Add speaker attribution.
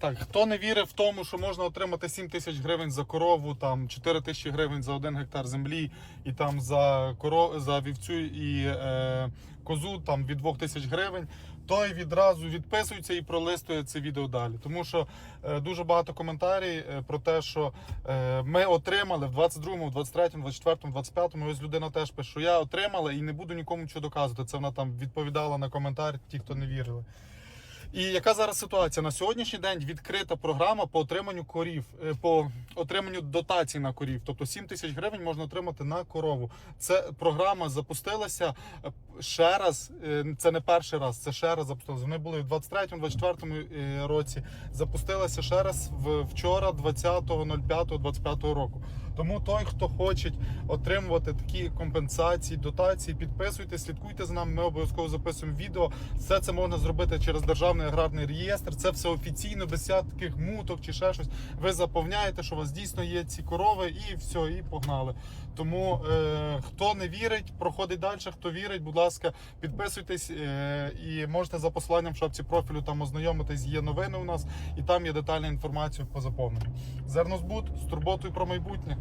Speaker 1: Так, хто не вірив в тому, що можна отримати 7 тисяч гривень за корову, там 4 тисячі гривень за один гектар землі, і там за коро... за вівцю і е, козу там від 2 тисяч гривень, той відразу відписується і пролистує це відео далі. Тому що е, дуже багато коментарів е, про те, що е, ми отримали в 22-му, 23-му, 24-му, 25-му. Ось людина теж пише, що я отримала і не буду нікому нічого доказувати. Це вона там відповідала на коментар, ті, хто не вірили. І яка зараз ситуація? На сьогоднішній день відкрита програма по отриманню корів, е, по отриманню дотацій на корів. Тобто 7 тисяч гривень можна отримати на корову. Це програма запустилася е, ще раз. е, Це не перший раз, це ще раз запустилася. Вони були в 23-му, 24-му е, році. Запустилася ще раз вчора, 20.05.25 року. Тому той, хто хоче отримувати такі компенсації, дотації, підписуйтесь, слідкуйте за нами. Ми обов'язково записуємо відео. Все це можна зробити через державний аграрний реєстр. Це все офіційно, без всяких муток чи ще щось. Ви заповняєте, що у вас дійсно є ці корови, і все, і погнали. Тому е, хто не вірить, проходить далі. Хто вірить, будь ласка, підписуйтесь е, і можете за посиланням в шапці профілю там ознайомитись. Є новини у нас, і там є детальна інформація по заповненню. Зернозбут з турботою про майбутнє.